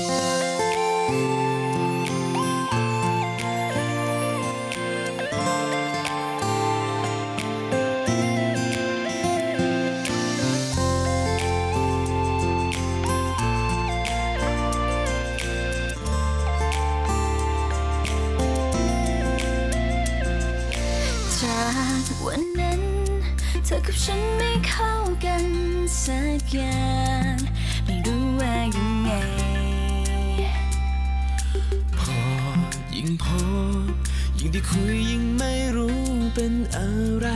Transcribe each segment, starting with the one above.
จากวันนั้น เธอกับฉันไม่เข้ากันสักอย่าง ไม่รู้ว่ายังไง ยิ่งพอ ยิ่งได้คุยยิ่งไม่รู้เป็นอะไร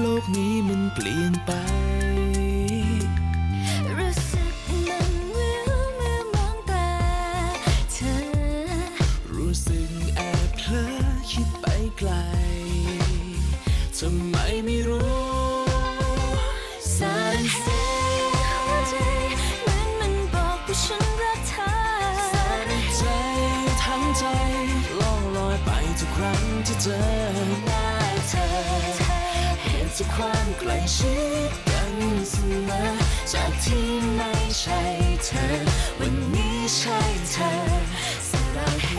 โลกนี้มันเปลี่ยนไป จากความใกล้ชิดกันเสมอจากที่ไม่ใช่เธอ วันนี้ใช่เธอสลังเฮ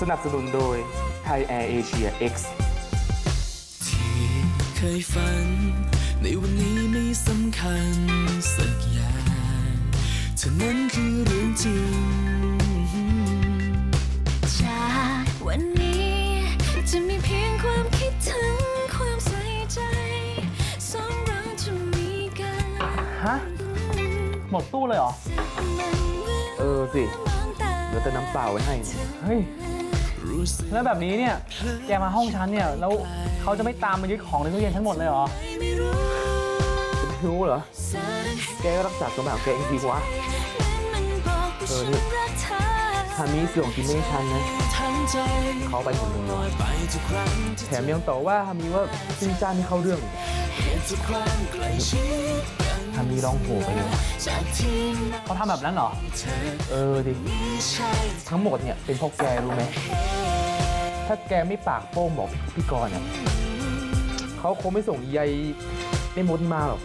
สนับสนุนโดยไทยแอร์เอเชีย X ที่เคยฝัน ในวันนี้ไม่สำคัญสักอย่างเธอนั้นคือเรื่องจริง วันนี้จะมีเพียงความคิดถึงความใส่ใจสองเราจะมีกันฮะ หมดตู้เลยเหรอ เออสิมองตาเหลือแต่น้ำเปล่าไว้ให้เนี่ยเฮ้ยรู้สึกแล้วแบบนี้เนี่ย แกมาห้องฉันเนี่ย แล้วเขาจะไม่ตามมายึดของในตู้เย็นทั้งหมดเลยเหรอไม่รู้จะไม่รู้เหรอสารแห่งแกก็รักษาสมบัติของแกเองดีวะ ทามีเสื่อของกินไม่ให้ฉันนะทั้งใจเขาไปหมดเลยลอยไปทุกครั้งที่แถมยังต่อว่าทามีว่าซินจ้านไม่เข้าเรื่องเห็นจากความใกล้ชิดกันทามีร้องโหไปเลยจากที่ไม่เขาทำแบบนั้นเหรอเธอเออดิใช่ทั้งหมดเนี่ยเป็นเพราะแกรู้ไหม ถ้าแกไม่ปากโป้งบอกพี่กรณ์เนี่ยเขาคงไม่ส่งใยไอ้มดมาหรอก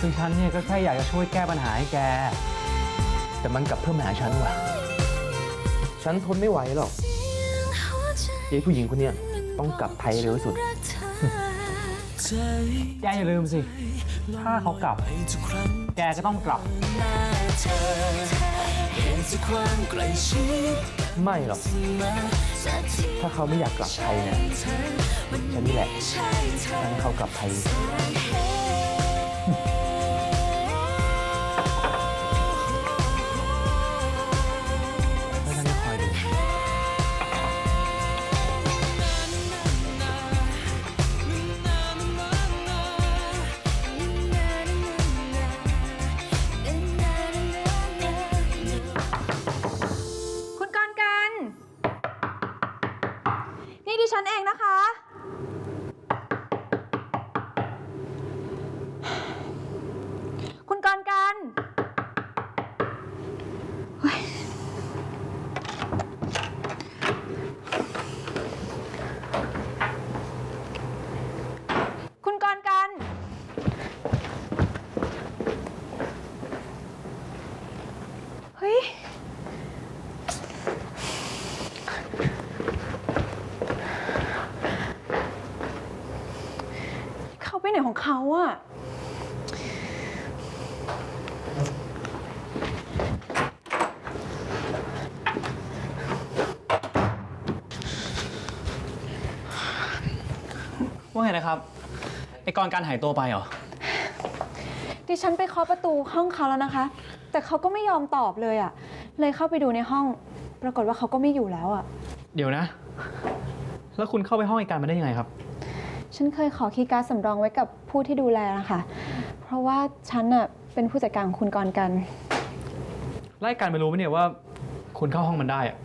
คือฉันเนี่ยก็แค่อยากจะช่วยแก้ปัญหาให้แก แต่มันกลับเพิ่มปัญหาฉันว่ะ ฉันทนไม่ไหวหรอกหัวใจเย้ผู้หญิงคนเนี้ยต้องกลับไทยเร็วที่สุดรักเธอใจแกอย่าลืมสิ ถ้าเขากลับไปทุกครั้งแกก็ต้องกลับหน้าเธอเห็นจากความใกล้ชิดไม่หรอกมาจากที่ถ้าเขาไม่อยากกลับไทยเนี่ยเธอฉันนี่แหละใช่เธอจะให้เขากลับไทย ฉันเองนะคะ คุณกรณ์กันเฮ้ยคุณกรณ์กัน เฮ้ย เขา ไปไหนของเขาอะว่าไงนะครับ ไอ้กรการหายตัวไปเหรอ ดิฉันไปเคาะประตูห้องเขาแล้วนะคะ แต่เขาก็ไม่ยอมตอบเลยอะเลยเข้าไปดูในห้อง ปรากฏว่าเขาก็ไม่อยู่แล้วอะเดี๋ยวนะ แล้วคุณเข้าไปห้องไอ้การมาได้ยังไงครับ ฉันเคยขอคีย์การ์ดสำรองไว้กับผู้ที่ดูแลนะคะ เพราะว่าฉันอะเป็นผู้จัดการของคุณกรณ์กัน ไล่การไปรู้ไหมเนี่ยว่า คุณเข้าห้องมันได้อะ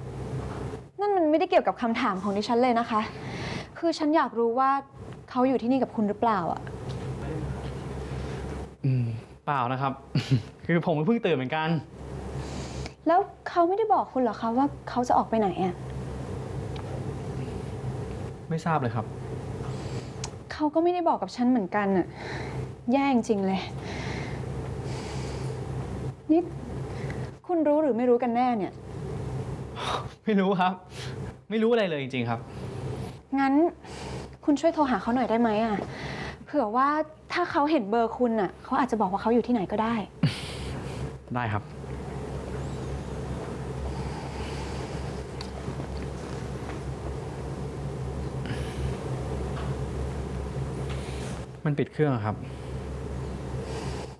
นั่นมันไม่ได้เกี่ยวกับคำถามของดิฉันเลยนะคะ คือฉันอยากรู้ว่าเขาอยู่ที่นี่กับคุณหรือเปล่าอะอืมเปล่านะครับ คือผมเพิ่งตื่นเหมือนกัน แล้วเขาไม่ได้บอกคุณเหรอคะว่าเขาจะออกไปไหนอะไม่ทราบเลยครับ เขเขาก็ไม่ได้บอกกับฉันเหมือนกันอะแย่จริงๆเลย นี่คุณรู้หรือไม่รู้กันแน่เนี่ย ไม่รู้ครับ ไม่รู้อะไรเลยจริง ๆ ครับ งั้นคุณช่วยโทรหาเขาหน่อยได้ไหมอะเผื่อว่าถ้าเขาเห็นเบอร์คุณอะเขาอาจจะบอกว่าเขาอยู่ที่ไหนก็ได้ ได้ครับ มันปิดเครื่องอะครับ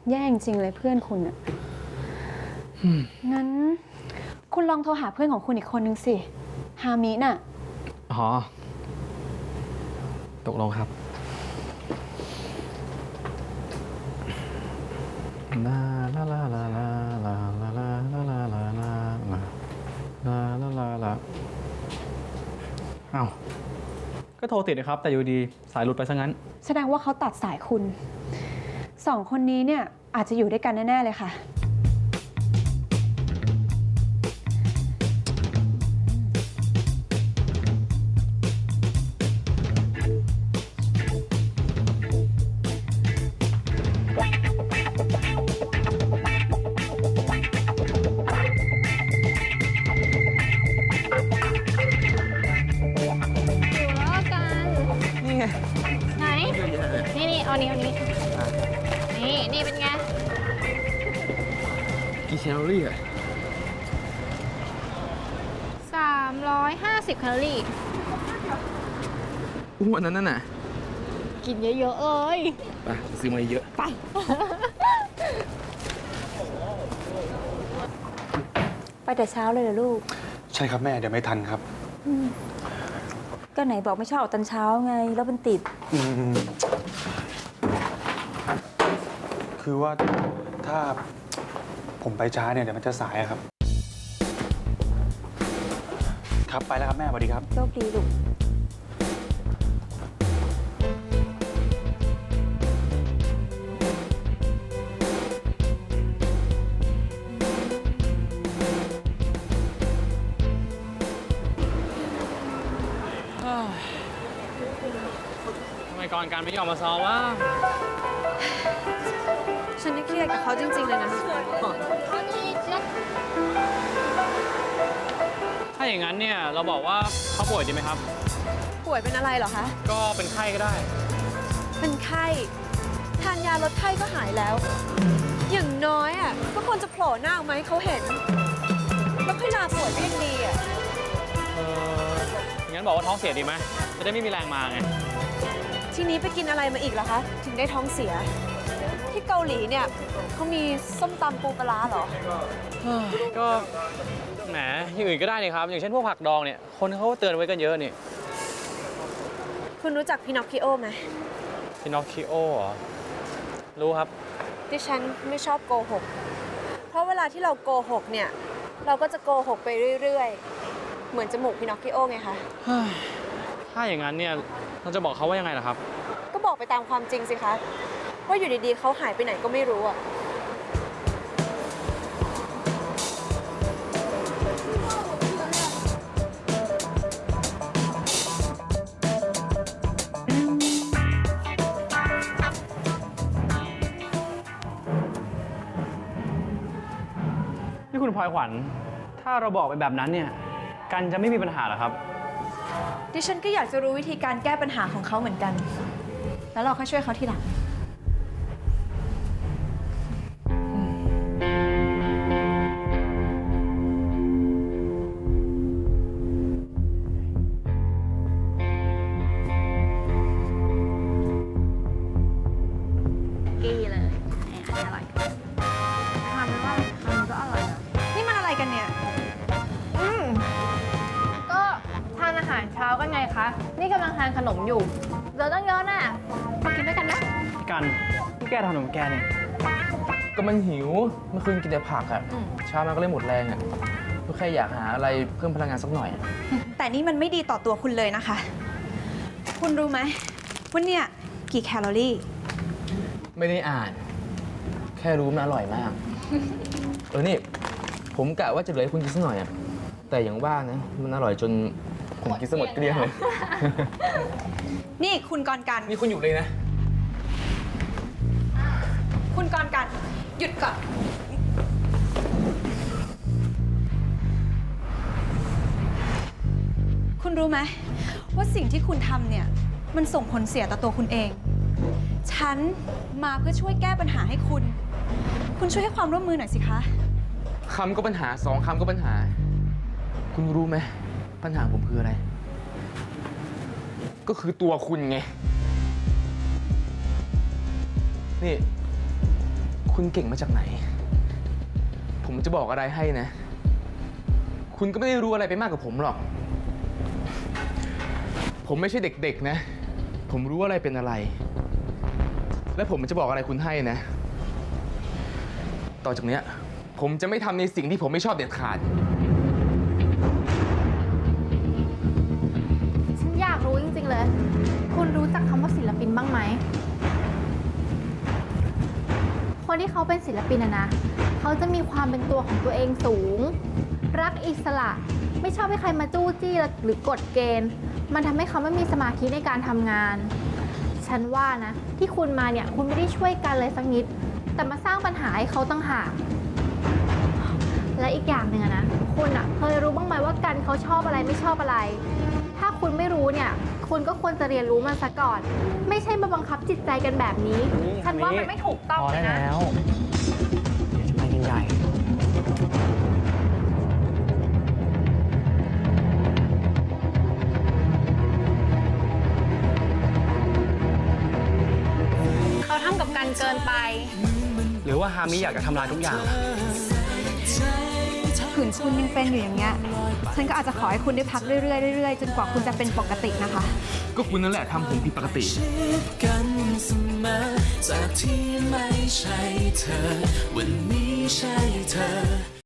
แย่จริงๆเลยเพื่อนคุณอะงั้น คุณลองโทรหาเพื่อนของคุณอีกคนนึงสิฮามิน่ะ อ๋อ ตกลงครับ ลาลาลาลาลาลาลาลาลาลาลาลาลาลาลาลาลาเอ้า ก็โทรติดนะครับ แต่อยู่ดีสายหลุดไปซะงั้น แสดงว่าเขาตัดสายคุณ สองคนนี้เนี่ยอาจจะอยู่ด้วยกันแน่ ๆ เลยค่ะ นี่นี่เอานี้เอานี้ นี่นี่เป็นไง กี่แคลอรี่อะ350แคลอรี่ อ้วนนั้นน่ะกินเยอะๆเอ้ย ไปซื้อมาเยอะ ไป ไปแต่เช้าเลยเหรอลูก ใช่ครับแม่เดี๋ยวไม่ทันครับ ก็ไหนบอกไม่ชอบออกตอนเช้าไง แล้วมันติด อืม คือว่าถ้าผมไปช้าเนี่ยเดี๋ยวมันจะสายอะครับ ครับไปแล้วครับแม่สวัสดีครับ โชคดีลูก ทำไมก่อนการไม่ยอมมาซ้อมว่า ฉันนี่เครียดกับเขาจริง ๆ เลยนะถ้าอย่างนั้นเนี่ยเราบอกว่าเขาป่วยดีไหมครับ ป่วยเป็นอะไรเหรอคะ ก็เป็นไข้ก็ได้ เป็นไข้ ทานยาลดไข้ก็หายแล้ว อย่างน้อยอะก็ควรจะโผล่หน้าออกมาให้เขาเห็น แล้วค่อยลาป่วยก็ยังดีอะเอองั้นบอกว่าท้องเสียดีไหมจะได้ไม่มีแรงมาไง ทีนี้ไปกินอะไรมาอีกเหรอคะ ถึงได้ท้องเสีย ที่เกาหลีเนี่ยเขามีส้มตำปูปลาร้าเหรอ ก็แหมอย่างอื่นก็ได้นี่ครับ อย่างเช่นพวกผักดองเนี่ย คนเขาก็เตือนไว้กันเยอะนี่คุณรู้จักพินอคคิโอไหมพินอคคิโอเหรอ รู้ครับ ดิฉันไม่ชอบโกหก เพราะเวลาที่เราโกหกเนี่ย เราก็จะโกหกไปเรื่อยๆ เหมือนจมูกพินอคคิโอไงคะ ถ้าอย่างนั้นเนี่ย เราจะบอกเขาว่ายังไงล่ะครับ ก็บอกไปตามความจริงสิคะ ว่าอยู่ดีๆเขาหายไปไหนก็ไม่รู้อะนี่คุณพลอยขวัญ ถ้าเราบอกไปแบบนั้นเนี่ย กันจะไม่มีปัญหาเหรอครับ ดิฉันก็อยากจะรู้วิธีการแก้ปัญหาของเขาเหมือนกัน แล้วเราค่อยช่วยเขาทีหลัง กำลังทานขนมอยู่เดี๋ยวต้องเยอะน่ะมากินด้วยกันนะกันที่แกทำขนมแกเนี่ยก็มันหิวเมื่อคืนกินแต่ผักอะเช้ามาก็เลยหมดแรงอะก็แค่อยากหาอะไรเพิ่มพลังงานสักหน่อยอะแต่นี่มันไม่ดีต่อตัวคุณเลยนะคะ คุณรู้ไหมว่าเนี่ยกี่แคลอรี่ ไม่ได้อ่าน แค่รู้มันอร่อยมาก เออนี่ ผมกะว่าจะเหลือให้คุณกินสักหน่อยอะแต่อย่างว่านะมันอร่อยจน คงกินสมดเกลี้ยงเลย นี่คุณกรกัน นี่คุณอยู่เลยนะ คุณกรกัน หยุดก่อน คุณรู้ไหมว่าสิ่งที่คุณทำเนี่ย มันส่งผลเสียต่อตัวคุณเอง ฉันมาเพื่อช่วยแก้ปัญหาให้คุณ คุณช่วยให้ความร่วมมือหน่อยสิคะ คำก็ปัญหาสองคำก็ปัญหา คุณรู้ไหม ปัญหาผมคืออะไร ก็คือตัวคุณไง นี่ คุณเก่งมาจากไหน ผมจะบอกอะไรให้นะ คุณก็ไม่ได้รู้อะไรไปมากกว่าผมหรอก ผมไม่ใช่เด็กๆนะ ผมรู้อะไรเป็นอะไร และผมจะบอกอะไรคุณให้นะ ต่อจากเนี้ย ผมจะไม่ทำในสิ่งที่ผมไม่ชอบเด็ดขาด คนที่เขาเป็นศิลปินอะนะ เขาจะมีความเป็นตัวของตัวเองสูง รักอิสระ ไม่ชอบให้ใครมาจู้จี้หรือกฎเกณฑ์ มันทำให้เขาไม่มีสมาธิในการทำงาน ฉันว่านะ ที่คุณมาเนี่ยคุณไม่ได้ช่วยกันเลยสักนิด แต่มาสร้างปัญหาให้เขาตั้งหาก และอีกอย่างหนึ่งอะนะ คุณอะเคยรู้บ้างไหมว่ากันเขาชอบอะไรไม่ชอบอะไร ถ้าคุณไม่รู้เนี่ย คุณก็ควรจะเรียนรู้มันซะก่อน ไม่ใช่มาบังคับจิตใจกันแบบนี้ฉันว่ามันไม่ถูกต้องพอเลได้ยนะ แล้ว เดี๋ยวจะไปกันใหญ่ เขาทำกับกันเกินไป หรือว่าฮามิอยากจะทำลายทุกอย่าง ขืนคุณยังเป็นอยู่อย่างเงี้ย ฉันก็อาจจะขอให้คุณได้พักเรื่อยๆเรื่อยๆจนกว่าคุณจะเป็นปกตินะคะ ก็คุณนั่นแหละทำผมผิดปกติ กันเสมอจากที่ไม่ใช่เธอ วันนี้ใช่เธอ